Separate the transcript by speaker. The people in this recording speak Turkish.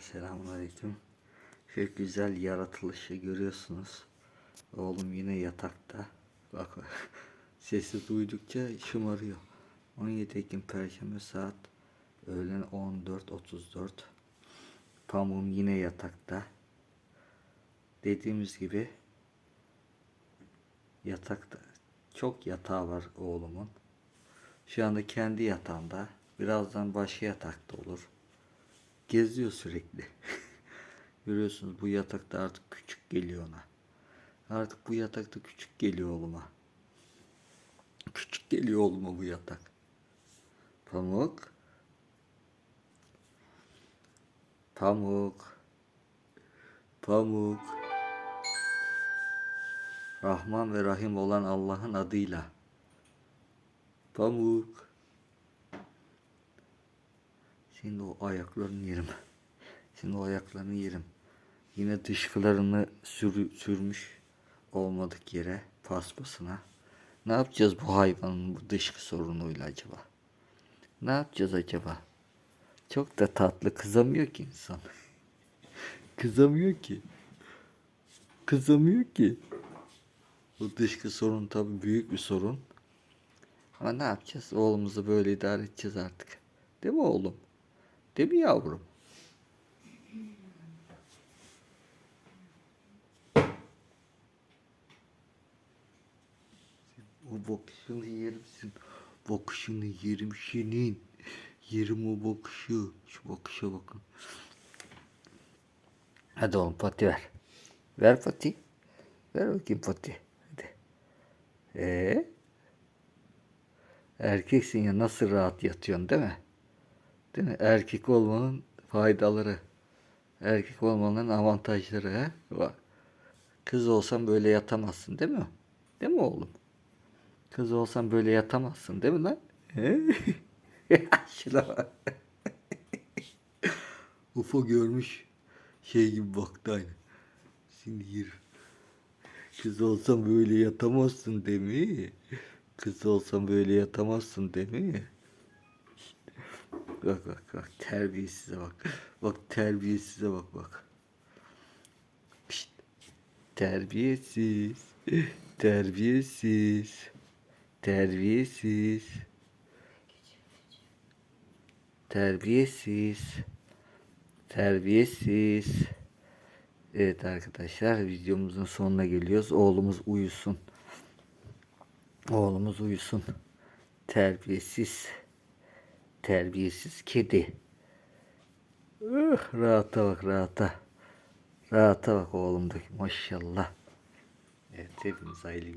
Speaker 1: Selamünaleyküm. Şu güzel yaratılışı görüyorsunuz. Oğlum yine yatakta. Bak sesi duydukça şımarıyor. 17 Ekim Perşembe saat öğlen 14.34. Pamuğum yine yatakta. Dediğimiz gibi yatakta. Çok yatağı var oğlumun. Şu anda kendi yatağında. Birazdan başka yatakta olur. Geziyor sürekli. Görüyorsunuz bu yatakta artık küçük geliyor ona. Artık bu yatakta küçük geliyor oğluma. Küçük geliyor oğluma bu yatak. Pamuk. Pamuk. Pamuk. Rahman ve Rahim olan Allah'ın adıyla. Pamuk. Şimdi o ayaklarını yerim. Şimdi o ayaklarını yerim. Yine dışkılarını sür, sürmüş olmadık yere paspasına. Ne yapacağız bu hayvanın bu dışkı sorunuyla acaba? Ne yapacağız acaba? Çok da tatlı kızamıyor ki insan. kızamıyor ki. Kızamıyor ki. Bu dışkı sorun tabii büyük bir sorun. Ama ne yapacağız? Oğlumuzu böyle idare edeceğiz artık. Değil mi oğlum? Değil mi yavrum? O bakışını yerim senin. Bakışını yerim senin. Yerim o bakışı. Şu bakışa bakın. Hadi oğlum pati ver. Ver pati. Ver bakayım pati. Hadi. Ee? Erkeksin ya nasıl rahat yatıyorsun değil mi? Değil mi? Erkek olmanın faydaları. Erkek olmanın avantajları. He? Bak. Kız olsan böyle yatamazsın değil mi? Değil mi oğlum? Kız olsan böyle yatamazsın değil mi lan? Şuna. Ufo görmüş. Şey gibi baktı aynı. Şimdi yürü. Kız olsan böyle yatamazsın değil mi? Kız olsan böyle yatamazsın değil mi? Bak bak bak terbiyesize bak. Bak terbiyesize bak bak. Pişt. Terbiyesiz. Terbiyesiz. Terbiyesiz. Terbiyesiz. Terbiyesiz. Evet arkadaşlar videomuzun sonuna geliyoruz. Oğlumuz uyusun. Oğlumuz uyusun. Terbiyesiz. Terbiyesiz kedi. Uh, rahata bak rahata. Rahata bak oğlumdaki maşallah. Evet hepiniz hayırlı